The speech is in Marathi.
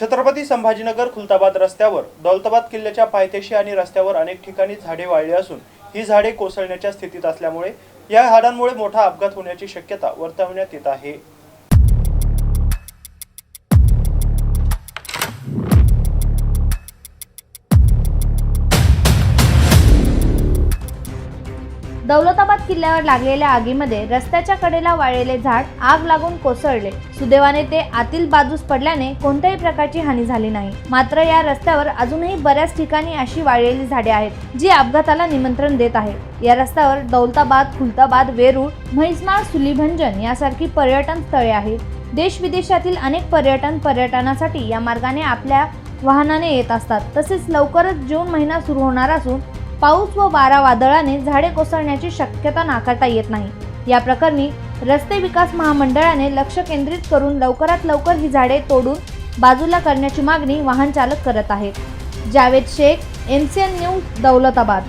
छत्रपती संभाजीनगर खुलताबाद रस्त्यावर दौलताबाद किल्ल्याच्या पायथ्याशी आणि रस्त्यावर अनेक ठिकाणी झाडे वाळली असून ही झाडे कोसळण्याच्या स्थितीत असल्यामुळे या झाडांमुळे मोठा अपघात होण्याची शक्यता वर्तवण्यात येत आहे. दौलताबाद किल्ल्यावर लागलेल्या आगीमध्ये रस्त्याच्या कडेला वाळलेले झाड आग लागून कोसळले. सुदैवाने ते आतील बाजूस पडल्याने कोणत्याही प्रकारची हानी झाली नाही. मात्र या रस्त्यावर अजूनही बऱ्याच ठिकाणी अशी वाळलेली झाडे आहेत जी अपघाताला निमंत्रण देत आहेत. या रस्त्यावर दौलताबाद खुलताबाद वेरूळ म्हैसमाळ सुलीभंजन यासारखी पर्यटन स्थळे आहेत. देश विदेशातील अनेक पर्यटन पर्यटनासाठी या मार्गाने आपल्या वाहनाने येत असतात. तसेच लवकरच जून महिना सुरू होणार असून पाऊस व वारा वादळाने झाडे कोसळण्याची शक्यता नाकारता येत नाही. या प्रकरणी रस्ते विकास महामंडळाने लक्ष केंद्रित करून लवकरात लवकर ही झाडे तोडून बाजूला करण्याची मागणी वाहन चालक करत आहेत. Javed Shaikh M C N news Daulatabad.